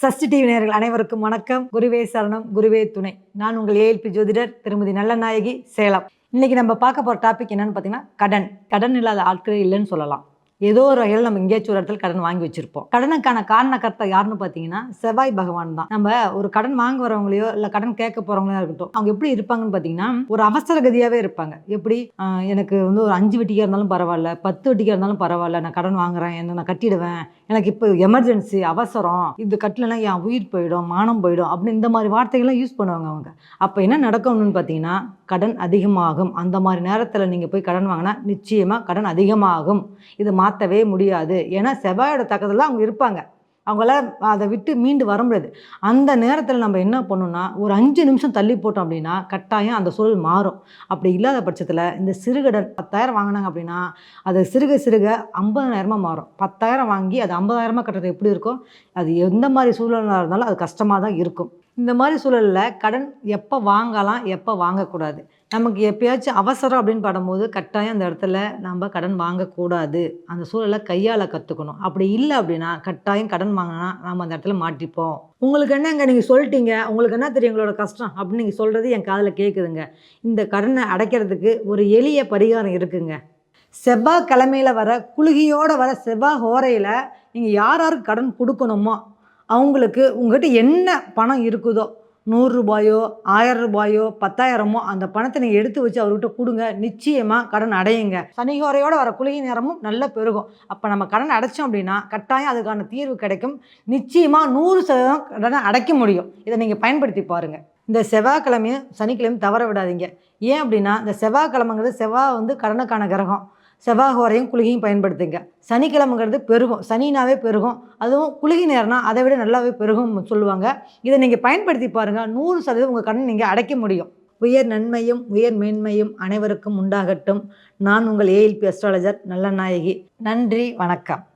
Sashti TV அனைவருக்கும் வணக்கம். குருவே சரணம் குருவே துணை. நான் உங்கள் ஏஎல்பி ஜோதிடர் திருமதி நல்லநாயகி சேலம். இன்னைக்கு நம்ம பார்க்க போகிற டாபிக் என்னன்னு பார்த்தீங்கன்னா கடன். கடன் இல்லாத ஆட்களே இல்லைன்னு சொல்லலாம். ஏதோ ஒரு வகையில் நம்ம எங்கேயாச்சும் ஒரு இடத்துல கடன் வாங்கி வச்சிருப்போம். கடனுக்கான காரணக்கர்த்தா யாருன்னு பார்த்தீங்கன்னா செவ்வாய் பகவான் தான். நம்ம ஒரு கடன் வாங்க வரவங்களையோ இல்லை கடன் கேட்க போறவங்களோ இருக்கட்டும் அவங்க எப்படி இருப்பாங்கன்னு பார்த்தீங்கன்னா ஒரு அவசர கதியாகவே இருப்பாங்க. எப்படி? எனக்கு வந்து ஒரு அஞ்சு வட்டிக்காக இருந்தாலும் பரவாயில்ல பத்து வட்டிக்காக இருந்தாலும் பரவாயில்ல நான் கடன் வாங்குறேன் என்ன நான் கட்டிடுவேன் எனக்கு இப்போ எமர்ஜென்சி அவசரம் இது கட்டலைன்னா என் உயிர் போயிடும் மானம் போயிடும் அப்படின்னு இந்த மாதிரி வார்த்தைகள்லாம் யூஸ் பண்ணுவாங்க அவங்க. அப்போ என்ன நடக்கும்னு பார்த்தீங்கன்னா கடன் அதிகமாகும். அந்த மாதிரி நேரத்தில் நீங்கள் போய் கடன் வாங்கினா நிச்சயமாக கடன் அதிகமாகும். இது மாற்றவே முடியாது. ஏன்னா செவ்வாயோட தக்கத்தில் அவங்க இருப்பாங்க. அவங்கள அதை விட்டு மீண்டு வர முடியாது. அந்த நேரத்தில் நம்ம என்ன பண்ணணும்னா ஒரு அஞ்சு நிமிஷம் தள்ளி போட்டோம் அப்படின்னா கட்டாயம் அந்த சூழல் மாறும். அப்படி இல்லாத பட்சத்தில் இந்த சிறுகடன் பத்தாயிரம் வாங்கினாங்க அப்படின்னா அது சிறுக சிறுக ஐம்பதாயிரமாக மாறும். பத்தாயிரம் வாங்கி அது ஐம்பதாயிரமாக கட்டுறது எப்படி இருக்கும்? அது எந்த மாதிரி சூழலாக இருந்தாலும் அது கஷ்டமாக தான் இருக்கும். இந்த மாதிரி சூழலில் கடன் எப்போ வாங்கலாம் எப்போ வாங்கக்கூடாது? நமக்கு எப்பயாச்சும் அவசரம் அப்படின்னு படும்போது கட்டாயம் அந்த இடத்துல நம்ம கடன் வாங்கக்கூடாது. அந்த சூழலை கையாள கற்றுக்கணும் அப்படி இல்லை அப்படின்னா கட்டாயம் கடன் வாங்கினா நம்ம அந்த இடத்துல மாட்டிப்போம். உங்களுக்கு என்னங்க நீங்கள் சொல்லிட்டீங்க? உங்களுக்கு என்ன தெரியும் எங்களோட கஷ்டம் அப்படின்னு நீங்கள் சொல்கிறது என் காதில் கேட்குதுங்க இந்த கடனை அடைக்கிறதுக்கு ஒரு எளிய பரிகாரம் இருக்குங்க. செவ்வாய் கிழமையில் வர குலுகியோட வர செவ்வாய் ஹோரையில் நீங்கள் யார் யாருக்கு கடன் கொடுக்கணுமோ அவங்களுக்கு உங்கள்கிட்ட என்ன பணம் இருக்குதோ நூறுரூபாயோ ஆயிரம் ரூபாயோ பத்தாயிரமோ அந்த பணத்தை நீங்கள் எடுத்து வச்சு அவர்கிட்ட கொடுங்க. நிச்சயமாக கடன் அடையுங்க. சனிகோரையோடு வர குளிகை நேரமும் நல்லா பெருகும். அப்போ நம்ம கடன் அடைச்சோம் அப்படின்னா கட்டாயம் அதுக்கான தீர்வு கிடைக்கும். நிச்சயமாக நூறு சதவீதம் கடனை அடைக்க முடியும். இதை நீங்கள் பயன்படுத்தி பாருங்கள் இந்த செவ்வாய்க்கிழமையும் சனிக்கிழமையும் தவற விடாதீங்க. ஏன் அப்படின்னா இந்த செவ்வாய்க்கிழமைங்கிறது செவ்வாய் வந்து கடனுக்கான கிரகம். செவ்வாய் ஹோரையும் குளிகையும் பயன்படுத்துங்க. சனிக்கிழமைங்கிறது பெருகும். சனினாவே பெருகும். அதுவும் குளிகை நேரம்னா அதை விட நல்லாவே பெருகும் சொல்லுவாங்க. இதை நீங்கள் பயன்படுத்தி பாருங்கள் நூறு சதவீதம் உங்கள் கடன் நீங்கள் அடைக்க முடியும். உயர் நன்மையும் உயர் மேன்மையும் அனைவருக்கும் உண்டாகட்டும். நான் உங்கள் ஏஎல்பி அஸ்ட்ராலஜர் நல்ல நாயகி. நன்றி. வணக்கம்.